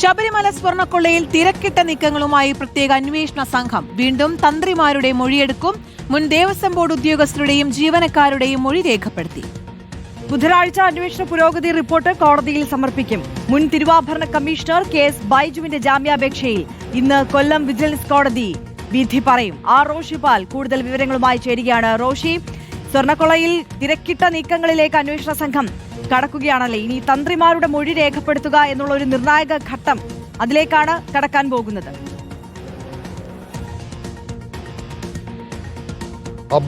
ശബരിമല സ്വർണക്കൊള്ളയിൽ തിരക്കിട്ട നീക്കങ്ങളുമായി പ്രത്യേക അന്വേഷണ സംഘം വീണ്ടും തന്ത്രിമാരുടെ മൊഴിയെടുക്കും. മുൻ ദേവസ്വം ബോർഡ് ഉദ്യോഗസ്ഥരുടെയും ജീവനക്കാരുടെയും മൊഴി രേഖപ്പെടുത്തി. ബുധനാഴ്ച അന്വേഷണ പുരോഗതി റിപ്പോർട്ട് കോടതിയിൽ സമർപ്പിക്കും. മുൻ തിരുവാഭരണ കമ്മീഷണർ കെ എസ് ബൈജുവിന്റെ ജാമ്യാപേക്ഷയിൽ ഇന്ന് കൊല്ലം വിജിലൻസ് കോടതി വിധി പറയും. ആർ റോഷിപാൽ കൂടുതൽ വിവരങ്ങളുമായി ചേരുകയാണ്. റോഷി സ്വർണക്കൊളയിൽ തിരക്കിട്ട നീക്കങ്ങളിലേക്ക് അന്വേഷണ സംഘം കടക്കുകയാണല്ലേ? ഇനി തന്ത്രിമാരുടെ മൊഴി രേഖപ്പെടുത്തുക എന്നുള്ള ഒരു നിർണായക ഘട്ടം അതിലേക്കാണ് കടക്കാൻ പോകുന്നത്.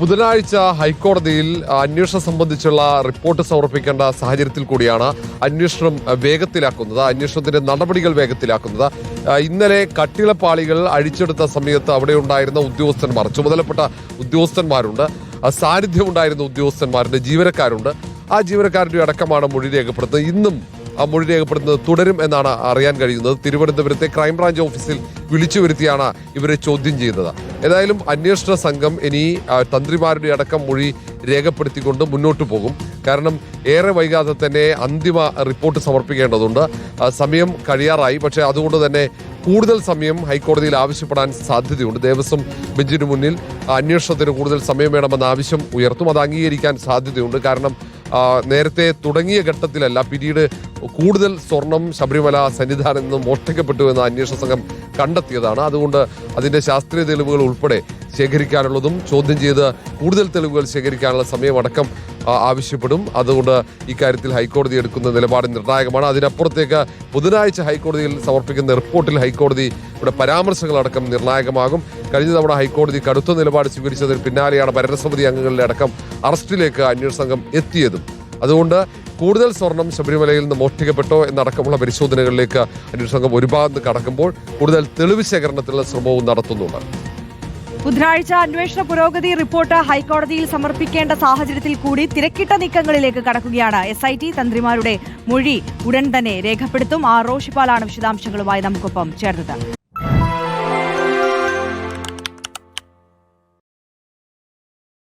ബുധനാഴ്ച ഹൈക്കോടതിയിൽ അന്വേഷണം സംബന്ധിച്ചുള്ള റിപ്പോർട്ട് സമർപ്പിക്കേണ്ട സാഹചര്യത്തിൽ കൂടിയാണ് അന്വേഷണം വേഗത്തിലാക്കുന്നത് അന്വേഷണത്തിന്റെ നടപടികൾ വേഗത്തിലാക്കുന്നത്. ഇന്നലെ കട്ടിളപ്പാളികൾ അഴിച്ചെടുത്ത സമയത്ത് അവിടെ ഉണ്ടായിരുന്ന ഉദ്യോഗസ്ഥന്മാർ ചുമതലപ്പെട്ട ഉദ്യോഗസ്ഥന്മാരുണ്ട്. സാന്നിധ്യമുണ്ടായിരുന്ന ഉദ്യോഗസ്ഥന്മാരുണ്ട് ജീവനക്കാരുണ്ട്. ആ ജീവനക്കാരുടെ അടക്കമാണ് മൊഴി രേഖപ്പെടുത്തുന്നത്. ഇന്നും ആ മൊഴി രേഖപ്പെടുത്തുന്നത് തുടരും എന്നാണ് അറിയാൻ കഴിയുന്നത്. തിരുവനന്തപുരത്തെ ക്രൈംബ്രാഞ്ച് ഓഫീസിൽ വിളിച്ചു വരുത്തിയാണ് ഇവരെ ചോദ്യം ചെയ്യുന്നത്. ഏതായാലും അന്വേഷണ സംഘം ഇനി തന്ത്രിമാരുടെ അടക്കം മൊഴി രേഖപ്പെടുത്തിക്കൊണ്ട് മുന്നോട്ട് പോകും. കാരണം ഏറെ വൈകാതെ തന്നെ അന്തിമ റിപ്പോർട്ട് സമർപ്പിക്കേണ്ടതുണ്ട്. സമയം കഴിയാറായി. പക്ഷേ അതുകൊണ്ട് തന്നെ കൂടുതൽ സമയം ഹൈക്കോടതിയിൽ ആവശ്യപ്പെടാൻ സാധ്യതയുണ്ട്. ദേവസ്വം ബെഞ്ചിന് മുന്നിൽ അന്വേഷണത്തിന് കൂടുതൽ സമയം വേണമെന്ന ആവശ്യം ഉയർത്തും. അത് അംഗീകരിക്കാൻ സാധ്യതയുണ്ട്. കാരണം നേരത്തെ തുടങ്ങിയ ഘട്ടത്തിലല്ല പിന്നീട് കൂടുതൽ സ്വർണം ശബരിമല സന്നിധാനം നിന്ന് മോഷ്ടിക്കപ്പെട്ടു എന്ന് അന്വേഷണ സംഘം കണ്ടെത്തിയതാണ്. അതുകൊണ്ട് അതിന്റെ ശാസ്ത്രീയ തെളിവുകൾ ഉൾപ്പെടെ ശേഖരിക്കാനുള്ളതും ചോദ്യം ചെയ്ത് കൂടുതൽ തെളിവുകൾ ശേഖരിക്കാനുള്ള സമയമടക്കം ആവശ്യപ്പെടും. അതുകൊണ്ട് ഇക്കാര്യത്തിൽ ഹൈക്കോടതി എടുക്കുന്ന നിലപാട് നിർണായകമാണ്. അതിനപ്പുറത്തേക്ക് ബുധനാഴ്ച ഹൈക്കോടതിയിൽ സമർപ്പിക്കുന്ന റിപ്പോർട്ടിൽ ഹൈക്കോടതി ഇവിടെ പരാമർശങ്ങളടക്കം നിർണായകമാകും. കഴിഞ്ഞ തവണ ഹൈക്കോടതി കടുത്ത നിലപാട് സ്വീകരിച്ചതിന് പിന്നാലെയാണ് ഭരണസമിതി അംഗങ്ങളുടെ അടക്കം അറസ്റ്റിലേക്ക് അന്വേഷണ സംഘം എത്തിയതും. അതുകൊണ്ട് കൂടുതൽ സ്വർണം ശബരിമലയിൽ നിന്ന് മോഷ്ടിക്കപ്പെട്ടോ എന്നടക്കമുള്ള പരിശോധനകളിലേക്ക് അന്വേഷണ സംഘം ഒരു ഭാഗത്ത് കടക്കുമ്പോൾ കൂടുതൽ തെളിവ് ശേഖരണത്തിലുള്ള ശ്രമവും നടത്തുന്നുണ്ട്. ബുധനാഴ്ച അന്വേഷണ പുരോഗതി റിപ്പോർട്ട് ഹൈക്കോടതിയിൽ സമർപ്പിക്കേണ്ട സാഹചര്യത്തിൽ കൂടി തിരക്കിട്ട നീക്കങ്ങളിലേക്ക് കടക്കുകയാണ്. എസ് ഐ ടി തന്ത്രിമാരുടെ മൊഴി ഉടൻ തന്നെ രേഖപ്പെടുത്തും. ആർ റോഷിപ്പാലാണ് വിശദാംശങ്ങളുമായി നമുക്കൊപ്പം ചേർന്നത്.